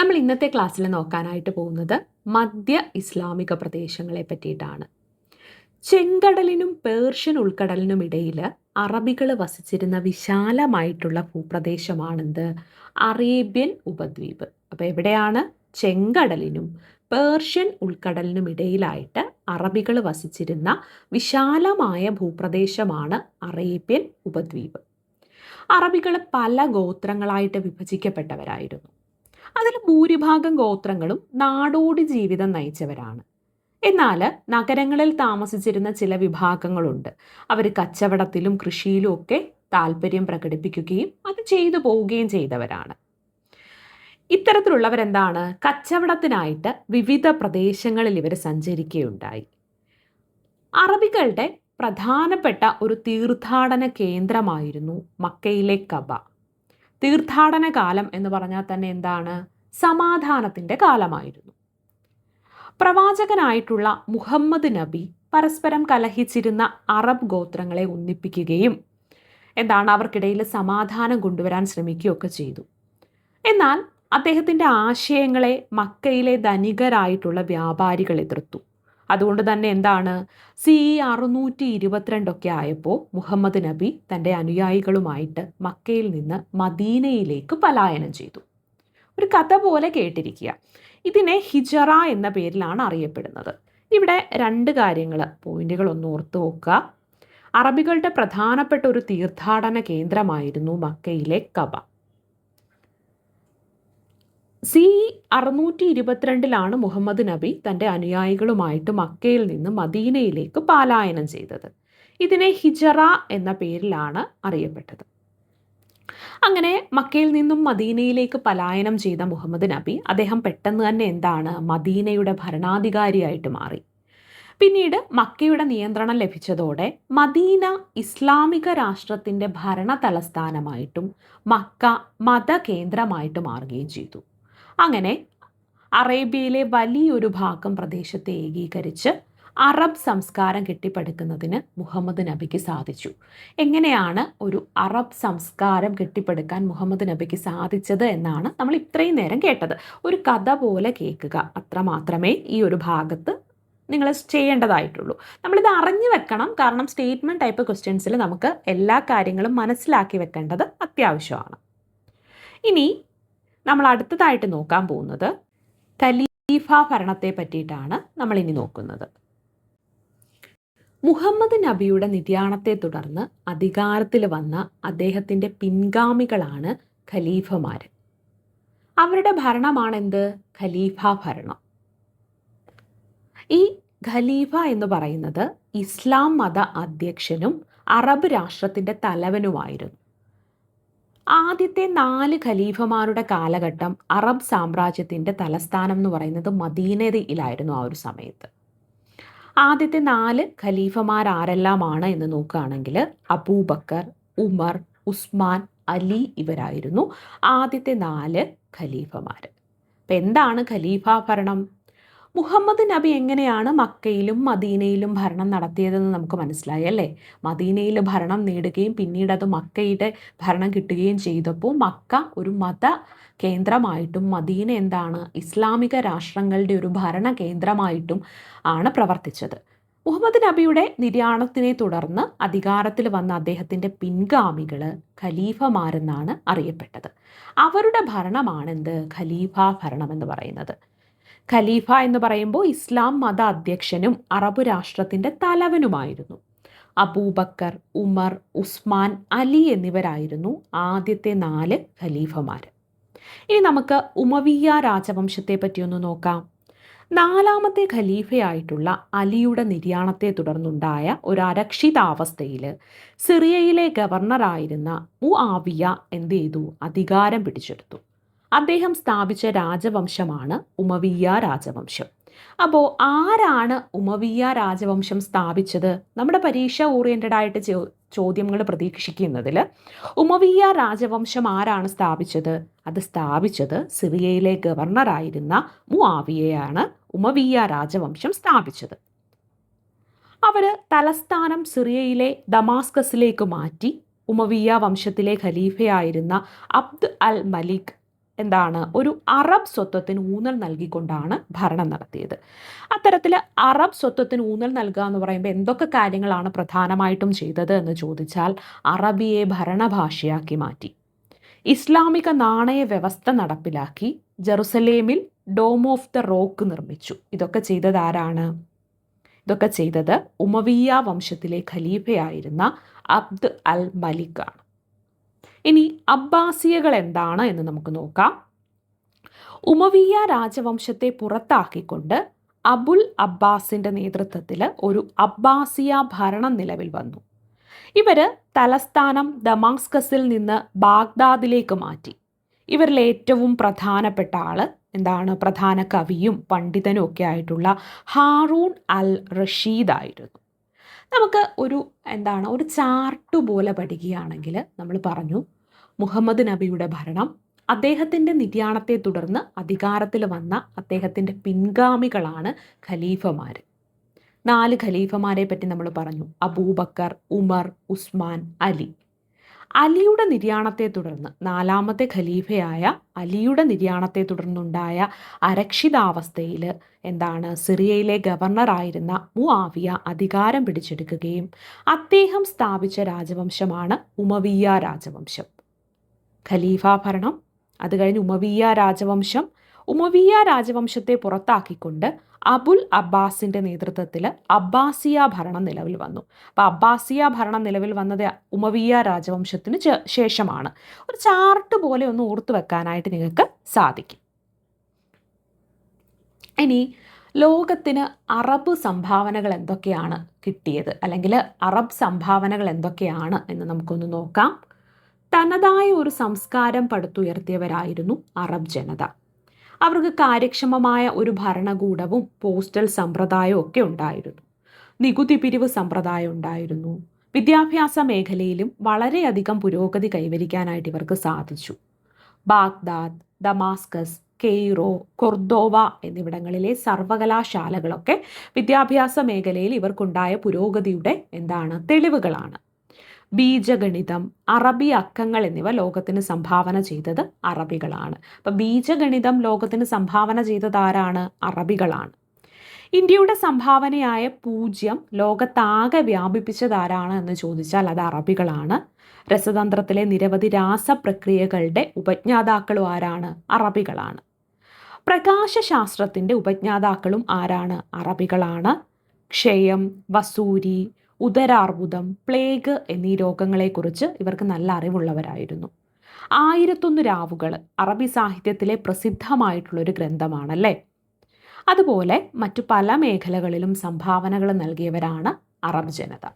നമ്മൾ ഇന്നത്തെ ക്ലാസ്സിൽ നോക്കാനായിട്ട് പോകുന്നത് മധ്യ ഇസ്ലാമിക പ്രദേശങ്ങളെ പറ്റിയിട്ടാണ്. ചെങ്കടലിനും പേർഷ്യൻ ഉൾക്കടലിനും ഇടയിൽ അറബികൾ വസിച്ചിരുന്ന വിശാലമായിട്ടുള്ള ഭൂപ്രദേശമാണെന്ത്? അറേബ്യൻ ഉപദ്വീപ്. അപ്പോൾ എവിടെയാണ്? ചെങ്കടലിനും പേർഷ്യൻ ഉൾക്കടലിനും ഇടയിലായിട്ട് അറബികൾ വസിച്ചിരുന്ന വിശാലമായ ഭൂപ്രദേശമാണ് അറേബ്യൻ ഉപദ്വീപ്. അറബികൾ പല ഗോത്രങ്ങളായിട്ട് വിഭജിക്കപ്പെട്ടവരായിരുന്നു. അതിൽ ഭൂരിഭാഗം ഗോത്രങ്ങളും നാടോടി ജീവിതം നയിച്ചവരാണ്. എന്നാൽ നഗരങ്ങളിൽ താമസിച്ചിരുന്ന ചില വിഭാഗങ്ങളുണ്ട്. അവർ കച്ചവടത്തിലും കൃഷിയിലും ഒക്കെ താല്പര്യം പ്രകടിപ്പിക്കുകയും അത് ചെയ്തു പോവുകയും ചെയ്തവരാണ്. ഇത്തരത്തിലുള്ളവരെന്താണ്? കച്ചവടത്തിനായിട്ട് വിവിധ പ്രദേശങ്ങളിൽ ഇവർ സഞ്ചരിക്കുകയുണ്ടായി. അറബികളുടെ പ്രധാനപ്പെട്ട ഒരു തീർത്ഥാടന കേന്ദ്രമായിരുന്നു മക്കയിലെ കബ. തീർത്ഥാടന കാലം എന്ന് പറഞ്ഞാൽ തന്നെ എന്താണ്? സമാധാനത്തിന്റെ കാലമായിരുന്നു. പ്രവാചകനായിട്ടുള്ള മുഹമ്മദ് നബി പരസ്പരം കലഹിച്ചിരുന്ന അറബ് ഗോത്രങ്ങളെ ഒന്നിപ്പിക്കുകയും എന്താണ് അവർക്കിടയിൽ സമാധാനം കൊണ്ടുവരാൻ ശ്രമിക്കുകയൊക്കെ ചെയ്തു. എന്നാൽ അദ്ദേഹത്തിന്റെ ആശയങ്ങളെ മക്കയിലെ ധനികരായിട്ടുള്ള വ്യാപാരികൾ എതിർത്തു. അതുകൊണ്ട് തന്നെ എന്താണ്? സി ഇ അറുന്നൂറ്റി ഇരുപത്തിരണ്ടൊക്കെ ആയപ്പോൾ മുഹമ്മദ് നബി തന്റെ അനുയായികളുമായിട്ട് മക്കയിൽ നിന്ന് മദീനയിലേക്ക് പലായനം ചെയ്തു. ഒരു കഥ പോലെ കേട്ടിരിക്കുക. ഇതിനെ ഹിജറ എന്ന പേരിലാണ് അറിയപ്പെടുന്നത്. ഇവിടെ രണ്ട് കാര്യങ്ങൾ പോയിന്റുകൾ ഒന്ന് ഓർത്തു നോക്കുക. അറബികളുടെ പ്രധാനപ്പെട്ട ഒരു തീർത്ഥാടന കേന്ദ്രമായിരുന്നു മക്കയിലെ കബ. സി അറുന്നൂറ്റി ഇരുപത്തിരണ്ടിലാണ് മുഹമ്മദ് നബി തന്റെ അനുയായികളുമായിട്ട് മക്കയിൽ നിന്ന് മദീനയിലേക്ക് പാലായനം ചെയ്തത്. ഇതിനെ ഹിജറ എന്ന പേരിലാണ് അറിയപ്പെട്ടത്. അങ്ങനെ മക്കയിൽ നിന്നും മദീനയിലേക്ക് പലായനം ചെയ്ത മുഹമ്മദ് നബി അദ്ദേഹം പെട്ടെന്ന് തന്നെ എന്താണ് മദീനയുടെ ഭരണാധികാരിയായിട്ട് മാറി. പിന്നീട് മക്കയുടെ നിയന്ത്രണം ലഭിച്ചതോടെ മദീന ഇസ്ലാമിക രാഷ്ട്രത്തിന്റെ ഭരണ തലസ്ഥാനമായിട്ടും മക്ക മതകേന്ദ്രമായിട്ട് മാറുകയും ചെയ്തു. അങ്ങനെ അറേബ്യയിലെ വലിയൊരു ഭാഗം പ്രദേശത്തെ ഏകീകരിച്ച് അറബ് സംസ്കാരം കെട്ടിപ്പടുക്കുന്നതിന് മുഹമ്മദ് നബിക്ക് സാധിച്ചു. എങ്ങനെയാണ് ഒരു അറബ് സംസ്കാരം കെട്ടിപ്പടുക്കാൻ മുഹമ്മദ് നബിക്ക് സാധിച്ചത് എന്നാണ് നമ്മൾ ഇത്രയും നേരം കേട്ടത്. ഒരു കഥ പോലെ കേൾക്കുക. അത്ര മാത്രമേ ഈ ഒരു ഭാഗത്ത് നിങ്ങൾ ചെയ്യേണ്ടതായിട്ടുള്ളൂ. നമ്മളിത് അറിഞ്ഞു വെക്കണം. കാരണം സ്റ്റേറ്റ്മെന്റ് ടൈപ്പ് ക്വസ്റ്റ്യൻസിൽ നമുക്ക് എല്ലാ കാര്യങ്ങളും മനസ്സിലാക്കി വെക്കേണ്ടത് അത്യാവശ്യമാണ്. ഇനി നമ്മൾ അടുത്തതായിട്ട് നോക്കാൻ പോകുന്നത് ഖലീഫ ഭരണത്തെ പറ്റിയിട്ടാണ് നമ്മൾ ഇനി നോക്കുന്നത്. മുഹമ്മദ് നബിയുടെ നിര്യാണത്തെ തുടർന്ന് അധികാരത്തിൽ വന്ന അദ്ദേഹത്തിന്റെ പിൻഗാമികളാണ് ഖലീഫമാർ അവരുടെ ഭരണമാണെന്ത്? ഖലീഫ ഭരണം. ഈ ഖലീഫ എന്ന് പറയുന്നത് ഇസ്ലാം മത അധ്യക്ഷനും അറബ് രാഷ്ട്രത്തിന്റെ തലവനുമായിരുന്നു. ആദ്യത്തെ നാല് ഖലീഫമാരുടെ കാലഘട്ടം അറബ് സാമ്രാജ്യത്തിന്റെ തലസ്ഥാനം എന്ന് പറയുന്നത് മദീനതയിലായിരുന്നു ആ ഒരു സമയത്ത്. ആദ്യത്തെ നാല് ഖലീഫമാർ ആരെല്ലാമാണ് എന്ന് നോക്കുകയാണെങ്കിൽ അബൂബക്കർ ഉമർ ഉസ്മാൻ അലി ഇവരായിരുന്നു ആദ്യത്തെ നാല് ഖലീഫമാർ അപ്പം എന്താണ് ഖലീഫ ഭരണം മുഹമ്മദ് നബി എങ്ങനെയാണ് മക്കയിലും മദീനയിലും ഭരണം നടത്തിയതെന്ന് നമുക്ക് മനസ്സിലായി അല്ലേ? മദീനയിൽ ഭരണം നേടുകയും പിന്നീട് അത് മക്കയുടെ ഭരണം കിട്ടുകയും ചെയ്തപ്പോൾ മക്ക ഒരു മത കേന്ദ്രമായിട്ടും മദീന എന്താണ് ഇസ്ലാമിക രാഷ്ട്രങ്ങളുടെ ഒരു ഭരണ കേന്ദ്രമായിട്ടും ആണ് പ്രവർത്തിച്ചത്. മുഹമ്മദ് നബിയുടെ നിര്യാണത്തിനെ തുടർന്ന് അധികാരത്തിൽ വന്ന അദ്ദേഹത്തിന്റെ പിൻഗാമികൾ ഖലീഫമാരെന്നാണ് അറിയപ്പെട്ടത്. അവരുടെ ഭരണമാണെന്ത്? ഖലീഫ ഭരണം എന്ന് പറയുന്നത്. ഖലീഫ എന്ന് പറയുമ്പോൾ ഇസ്ലാം മത അധ്യക്ഷനും അറബ് രാഷ്ട്രത്തിന്റെ തലവനുമായിരുന്നു. അബൂബക്കർ ഉമർ ഉസ്മാൻ അലി എന്നിവരായിരുന്നു ആദ്യത്തെ നാല് ഖലീഫമാർ. ഇനി നമുക്ക് ഉമവിയ രാജവംശത്തെ പറ്റിയൊന്ന് നോക്കാം. നാലാമത്തെ ഖലീഫയായിട്ടുള്ള അലിയുടെ നിര്യാണത്തെ തുടർന്നുണ്ടായ ഒരു അരക്ഷിതാവസ്ഥയിൽ സിറിയയിലെ ഗവർണറായിരുന്ന മുആവിയ എന്ത് ചെയ്തു? അധികാരം പിടിച്ചെടുത്തു. അദ്ദേഹം സ്ഥാപിച്ച രാജവംശമാണ് ഉമവിയ രാജവംശം. അപ്പോൾ ആരാണ് ഉമവിയ രാജവംശം സ്ഥാപിച്ചത്? നമ്മുടെ പരീക്ഷ ഓറിയന്റഡ് ആയിട്ട് ചോദ്യങ്ങൾ പ്രതീക്ഷിക്കുന്നതിൽ ഉമവിയ രാജവംശം ആരാണ് സ്ഥാപിച്ചത്? അത് സ്ഥാപിച്ചത് സിറിയയിലെ ഗവർണറായിരുന്ന മുആവിയയാണ് ഉമവിയ രാജവംശം സ്ഥാപിച്ചത്. അവർ തലസ്ഥാനം സിറിയയിലെ ദമാസ്കസിലേക്ക് മാറ്റി ഉമവിയ വംശത്തിലെ ഖലീഫയായിരുന്ന അബ്ദ് അൽ മലിക് എന്താണ്? ഒരു അറബ് സ്വത്വത്തിന് ഊന്നൽ നൽകിക്കൊണ്ടാണ് ഭരണം നടത്തിയത്. അത്തരത്തിൽ അറബ് സ്വത്വത്തിന് ഊന്നൽ നൽകുക എന്ന് പറയുമ്പോൾ എന്തൊക്കെ കാര്യങ്ങളാണ് പ്രധാനമായിട്ടും ചെയ്തത് എന്ന് ചോദിച്ചാൽ അറബിയെ ഭരണഭാഷയാക്കി മാറ്റി. ഇസ്ലാമിക നാണയ വ്യവസ്ഥ നടപ്പിലാക്കി ജെറുസലേമിൽ ഡോം ഓഫ് ദ റോക്ക് നിർമ്മിച്ചു. ഇതൊക്കെ ചെയ്തത് ആരാണ്? ഇതൊക്കെ ചെയ്തത് ഉമവിയ വംശത്തിലെ ഖലീഫയായിരുന്ന അബ്ദ് അൽ മലിക്കാണ് ഇനി അബ്ബാസിയകൾ എന്താണ് എന്ന് നമുക്ക് നോക്കാം. ഉമവിയ രാജവംശത്തെ പുറത്താക്കിക്കൊണ്ട് അബുൽ അബ്ബാസിന്റെ നേതൃത്വത്തിൽ ഒരു അബ്ബാസിയ ഭരണം നിലവിൽ വന്നു. ഇവർ തലസ്ഥാനം ദമാസ്കസിൽ നിന്ന് ബാഗ്ദാദിലേക്ക് മാറ്റി. ഇവരിൽ ഏറ്റവും പ്രധാനപ്പെട്ട ആൾ എന്താണ്? പ്രധാന കവിയും പണ്ഡിതനും ഒക്കെ ആയിട്ടുള്ള ഹാറൂൺ അൽ റഷീദ് ആയിരുന്നു. നമുക്ക് ഒരു എന്താണ് ഒരു ചാർട്ട് പോലെ പഠിക്കുകയാണെങ്കിൽ നമ്മൾ പറഞ്ഞു മുഹമ്മദ് നബിയുടെ ഭരണം അദ്ദേഹത്തിന്റെ നിര്യാണത്തെ തുടർന്ന് അധികാരത്തിൽ വന്ന അദ്ദേഹത്തിന്റെ പിൻഗാമികളാണ് ഖലീഫമാർ. നാല് ഖലീഫമാരെ പറ്റി നമ്മൾ പറഞ്ഞു. അബൂബക്കർ ഉമർ ഉസ്മാൻ അലി. അലിയുടെ നിര്യാണത്തെ തുടർന്ന് നാലാമത്തെ ഖലീഫയായ അലിയുടെ നിര്യാണത്തെ തുടർന്നുണ്ടായ അരക്ഷിതാവസ്ഥയിൽ എന്താണ് സിറിയയിലെ ഗവർണറായിരുന്ന മുആവിയ അധികാരം പിടിച്ചെടുക്കുകയും അദ്ദേഹം സ്ഥാപിച്ച രാജവംശമാണ് ഉമവിയ രാജവംശം. ഖലീഫ ഭരണം അത് കഴിഞ്ഞ് ഉമവിയ രാജവംശം ഉമവിയ രാജവംശത്തെ പുറത്താക്കിക്കൊണ്ട് അബുൽ അബ്ബാസിന്റെ നേതൃത്വത്തിൽ അബ്ബാസിയ ഭരണം നിലവിൽ വന്നു. അപ്പോൾ അബ്ബാസിയ ഭരണം നിലവിൽ വന്നത് ഉമവിയ രാജവംശത്തിന് ശേഷമാണ്. ഒരു ചാർട്ട് പോലെ ഒന്ന് ഓർത്തു വെക്കാനായിട്ട് നിങ്ങൾക്ക് സാധിക്കും. ഇനി ലോകത്തിന് അറബ് സംഭാവനകൾ എന്തൊക്കെയാണ് കിട്ടിയത്? അല്ലെങ്കിൽ അറബ് സംഭാവനകൾ എന്തൊക്കെയാണ് എന്ന് നമുക്കൊന്ന് നോക്കാം. തനതായ ഒരു സംസ്കാരം പടുത്തുയർത്തിയവരായിരുന്നു അറബ് ജനത. അവർക്ക് കാര്യക്ഷമമായ ഒരു ഭരണകൂടവും പോസ്റ്റൽ സമ്പ്രദായവും ഒക്കെ ഉണ്ടായിരുന്നു. നികുതി പിരിവ് സമ്പ്രദായം ഉണ്ടായിരുന്നു. വിദ്യാഭ്യാസ മേഖലയിലും വളരെയധികം പുരോഗതി കൈവരിക്കാനായിട്ട് ഇവർക്ക് സാധിച്ചു. ബാഗ്ദാദ് ദമാസ്കസ് കെയ്റോ കൊർദോവ എന്നിവിടങ്ങളിലെ സർവകലാശാലകളൊക്കെ വിദ്യാഭ്യാസ മേഖലയിൽ ഇവർക്കുണ്ടായ പുരോഗതിയുടെ എന്താണ് തെളിവുകളാണ്. ബീജഗണിതം അറബി അക്കങ്ങൾ എന്നിവ ലോകത്തിന് സംഭാവന ചെയ്തത് അറബികളാണ്. അപ്പം ബീജഗണിതം ലോകത്തിന് സംഭാവന ചെയ്തത് ആരാണ്? അറബികളാണ്. ഇന്ത്യയുടെ സംഭാവനയായ പൂജ്യം ലോകത്താകെ വ്യാപിപ്പിച്ചത് ആരാണ് എന്ന് ചോദിച്ചാൽ അത് അറബികളാണ്. രസതന്ത്രത്തിലെ നിരവധി രാസപ്രക്രിയകളുടെ ഉപജ്ഞാതാക്കളും ആരാണ്? അറബികളാണ്. പ്രകാശശാസ്ത്രത്തിന്റെ ഉപജ്ഞാതാക്കളും ആരാണ്? അറബികളാണ്. ക്ഷയം വസൂരി ഉദരാർബുദം പ്ലേഗ് എന്നീ രോഗങ്ങളെക്കുറിച്ച് ഇവർക്ക് നല്ല അറിവുള്ളവരായിരുന്നു. ആയിരത്തൊന്ന് രാവുകൾ അറബി സാഹിത്യത്തിലെ പ്രസിദ്ധമായിട്ടുള്ളൊരു ഗ്രന്ഥമാണല്ലേ? അതുപോലെ മറ്റു പല മേഖലകളിലും സംഭാവനകൾ നൽകിയവരാണ് അറബ് ജനത.